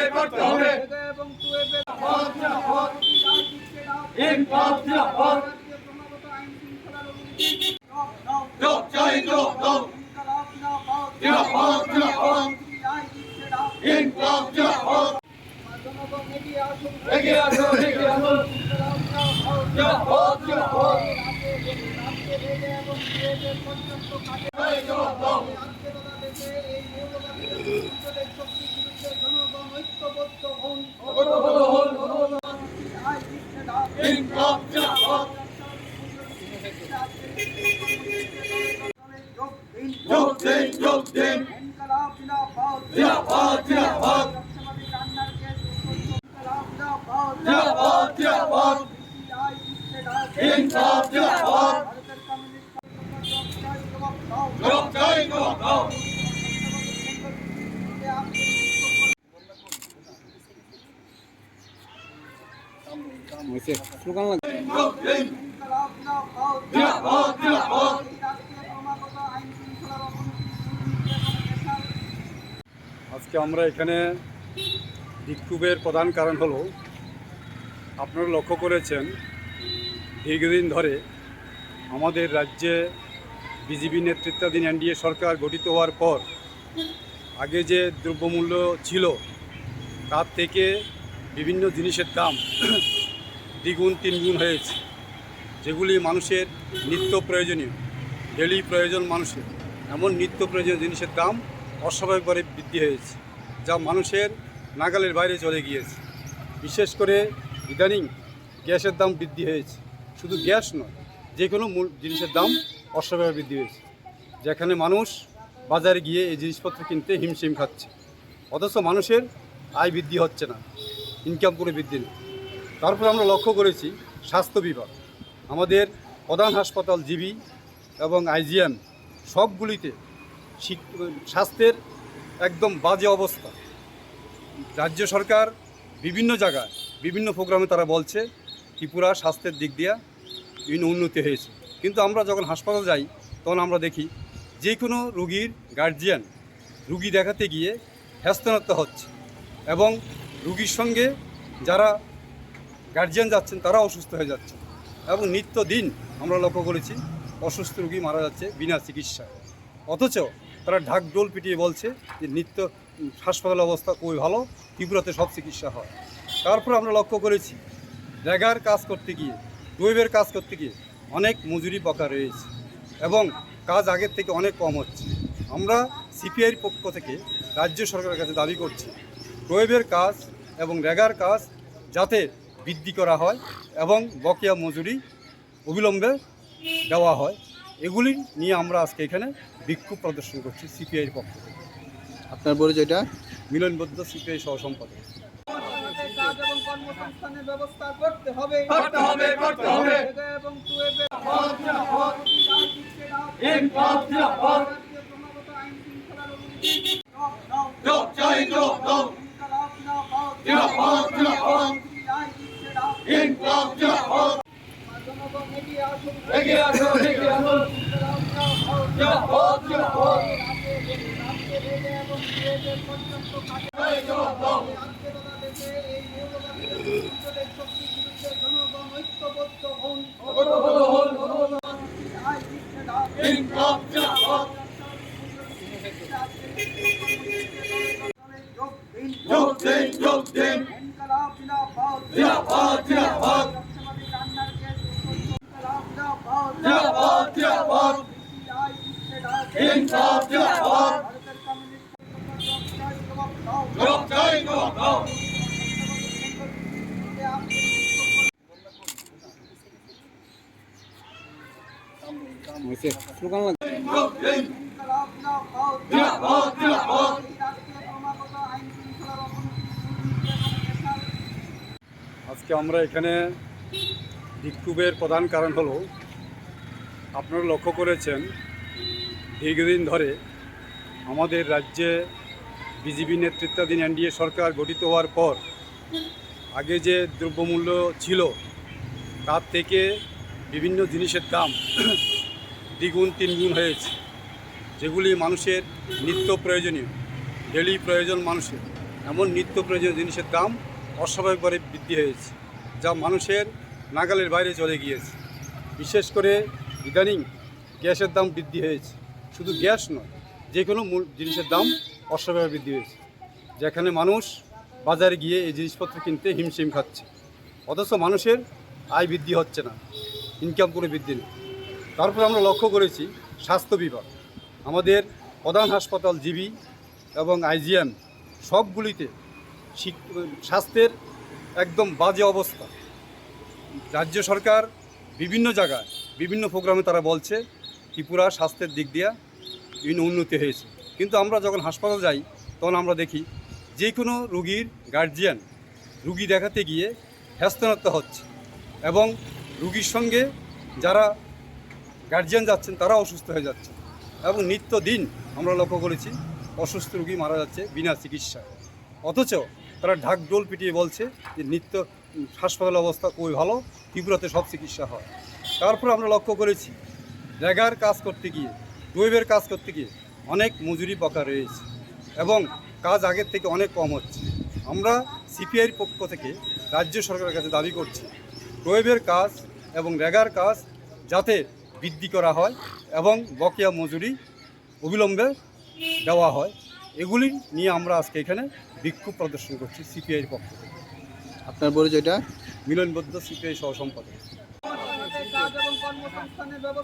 করতে হবে। এগিয়ে টুয়েলভে ইনকলাব জিন্দাবাদ ক্রমাগত আইন শৃঙ্খলার অবনতি যোগ চাই যোগ যোগ ইনকলাব জিন্দাবাদ জিন্দাবাদ জিন্দাবাদ ইনকলাব জিন্দাবাদ জনগণ এগিয়ে আসুন এগিয়ে আসুন এগিয়ে আসুন জিন্দাবাদ জিন্দাবাদ রাজ্যে রেলে এবং টুয়েলভের পর্যন্ত কাজে চাই যোগ যোগ আজকে তথা দেশে এই মৌলবাদীদের বিরুদ্ধে শক্তির বিরুদ্ধে জনগণ ঐক্যবদ্ধ হন ঐক্যবদ্ধ হন। আয় দিচ্ছে ডাক। ইনকলাব জিন্দাবাদ যোগ দিন। যোগ দিন যোগ দিন ইনকলাব জিন্দাবাদ। জিন্দাবাদ জিন্দাবাদ রাষ্ট্রপতি রান্নার কেস ইনকলাব জিন্দাবাদ। জিন্দাবাদ জিন্দাবাদ আয় দিচ্ছে ডাক। ইনকলাব জিন্দাবাদ ভারতের কমিউনিস্ট পার্টির জবাব দাও। যোগ চাই যোগ যোগ যোগ দিন ইনকলাব জিন্দাবাদ। আজকে আমরা এখানে বিক্ষোভের প্রধান কারণ হলো আপনারা লক্ষ্য করেছেন দীর্ঘদিন ধরে আমাদের রাজ্যে বিজেপি নেতৃত্বাধীন এনডিএ সরকার গঠিত হওয়ার পর আগে যে দ্রব্যমূল্য ছিল, তার থেকে বিভিন্ন জিনিসের দাম দ্বিগুণ, তিনগুণ হয়েছে। যেগুলি মানুষের নিত্য প্রয়োজনীয়, ডেলি প্রয়োজন মানুষের। এমন নিত্য প্রয়োজনীয় জিনিসের দাম অস্বাভাবিকভাবে বৃদ্ধি হয়েছে, যা মানুষের নাগালের বাইরে চলে গিয়েছে। বিশেষ করে ইদানিং গ্যাসের দাম বৃদ্ধি হয়েছে। শুধু গ্যাস নয়, যে কোনো মূল জিনিসের দাম অস্বাভাবিক বৃদ্ধি হয়েছে যেখানে মানুষ বাজারে গিয়ে এই জিনিসপত্র কিনতে হিমশিম খাচ্ছে, অথচ মানুষের আয় বৃদ্ধি হচ্ছে না ইনকাম করে বৃদ্ধি নেই। তারপর আমরা লক্ষ্য করেছি, স্বাস্থ্য বিভাগ, আমাদের প্রধান হাসপাতাল জিবি এবং আইজিএম সবগুলিতে স্বাস্থ্যের একদম বাজে অবস্থা। রাজ্য সরকার বিভিন্ন জায়গায় বিভিন্ন প্রোগ্রামে তারা বলছে ত্রিপুরা স্বাস্থ্যের দিক দিয়ে বিভিন্ন উন্নতি হয়েছে। কিন্তু আমরা যখন হাসপাতাল যাই, তখন আমরা দেখি যে কোনো রুগীর গার্জিয়ান রুগী দেখাতে গিয়ে হ্যাস্তানাত্তা হচ্ছে এবং রুগীর সঙ্গে যারা গার্জিয়ান যাচ্ছেন তারা অসুস্থ হয়ে যাচ্ছে এবং নিত্য দিন আমরা লক্ষ্য করেছি অসুস্থ রুগী মারা যাচ্ছে বিনা চিকিৎসায়। অথচ তারা ঢাক ডোল পিটিয়ে বলছে যে নিত্য হাসপাতাল অবস্থা খুবই ভালো, ত্রিপুরাতে সব চিকিৎসা হয়। তারপর আমরা লক্ষ্য করেছি রেগার কাজ করতে গিয়ে ওয়েবের কাজ করতে গিয়ে অনেক মজুরি বকা রয়েছে এবং কাজ আগের থেকে অনেক কম হচ্ছে। আমরা সিপিআইয়ের পক্ষ থেকে রাজ্য সরকারের কাছে দাবি করছি ওয়েবের কাজ এবং রেগার কাজ যাতে বৃদ্ধি করা হয় এবং বকেয়া মজুরি অবিলম্বে দেওয়া হয় এগুলি নিয়ে আমরা আজকে এখানে বিক্ষোভ প্রদর্শন করছি সিপিআইয়ের পক্ষ থেকে। আপনার পরিচয়টা? মিলনবদ্ধ সিপিআই সহ সম্পাদক কর্মসংস্থানের ব্যবস্থা করতে হবে করতে হবে করতে হবে এবং ডাক। ইনকলাব জিন্দাবাদ যোগ চাই যোগ যোগ জিন্দাবাদ। জিন্দাবাদ ডাক। জিন্দাবাদ এগিয়ে আসুন এগিয়ে জিন্দাবাদ। জিন্দাবাদ পর্যন্ত যোগ যোগ ইনকলাব জিন্দাবাদ। জিন্দাবাদ জিন্দাবাদ জিন্দাবাদ। জিন্দাবাদ জিন্দাবাদ কমিউনিস্ট পার্টির জবাব দাও। চাই যোগ স্লোগান লাগ- জিন্দাবাদ। জিন্দাবাদ জিন্দাবাদ আজকে আমরা এখানে বিক্ষোভের প্রধান কারণ হলো, আপনারা লক্ষ্য করেছেন, দীর্ঘদিন ধরে আমাদের রাজ্যে বিজেপি নেতৃত্বাধীন এনডিএ সরকার গঠিত হওয়ার পর আগে যে দ্রব্যমূল্য ছিল, তার থেকে বিভিন্ন জিনিসের দাম দ্বিগুণ, তিনগুণ হয়েছে। যেগুলি মানুষের নিত্য প্রয়োজনীয়, ডেলি প্রয়োজন মানুষের, এমন নিত্য প্রয়োজনীয় জিনিসের দাম অস্বাভাবিকভাবে বৃদ্ধি হয়েছে, যা মানুষের নাগালের বাইরে চলে গিয়েছে। বিশেষ করে ইদানিং গ্যাসের দাম বৃদ্ধি হয়েছে। শুধু গ্যাস নয়, যে কোনো জিনিসের দাম অস্বাভাবিক বৃদ্ধি হয়েছে। যেখানে মানুষ বাজারে গিয়ে এই জিনিসপত্র কিনতে হিমশিম খাচ্ছে, অথচ মানুষের আয় বৃদ্ধি হচ্ছে না ইনকাম কোনো বৃদ্ধি নেই। তারপর আমরা লক্ষ্য করেছি স্বাস্থ্য বিভাগ। আমাদের প্রধান হাসপাতাল জিবি এবং আইজিএম সবগুলিতে স্বাস্থ্যের একদম বাজে অবস্থা। রাজ্য সরকার বিভিন্ন জায়গায় বিভিন্ন প্রোগ্রামে তারা বলছে, ত্রিপুরা স্বাস্থ্যের দিক দিয়ে বিভিন্ন উন্নতি হয়েছে। কিন্তু আমরা যখন হাসপাতাল যাই, তখন আমরা দেখি যে কোনো রুগীর গার্জিয়ান রুগী দেখাতে গিয়ে হ্যাস্তানাত্ম হচ্ছে এবং রুগীর সঙ্গে যারা গার্জিয়ান যাচ্ছেন, তারা অসুস্থ হয়ে যাচ্ছে এবং নিত্যদিন আমরা লক্ষ্য করেছি অসুস্থ রুগী মারা যাচ্ছে বিনা চিকিৎসায়। অথচ তারা ঢাকঢোল পিটিয়ে বলছে যে নিত্য হাসপাতাল অবস্থা খুবই ভালো ত্রিপুরাতে সব চিকিৎসা হয়। তারপর আমরা লক্ষ্য করেছি, রেগার কাজ করতে গিয়ে ওয়েবের কাজ করতে গিয়ে অনেক মজুরি বকা রয়েছে এবং কাজ আগের থেকে অনেক কম হচ্ছে। আমরা সিপিআইয়ের পক্ষ থেকে রাজ্য সরকারের কাছে দাবি করছি ওয়েবের কাজ এবং রেগার কাজ যাতে বৃদ্ধি করা হয় এবং বকেয়া মজুরি অবিলম্বে দেওয়া হয়। এগুলি নিয়ে আমরা আজকে এখানে বিক্ষোভ প্রদর্শন করছি সিপিআই পক্ষ থেকে। আপনার পরিচয়টা? মিলনবদ্ধ সিপিআই সহ সম্পাদক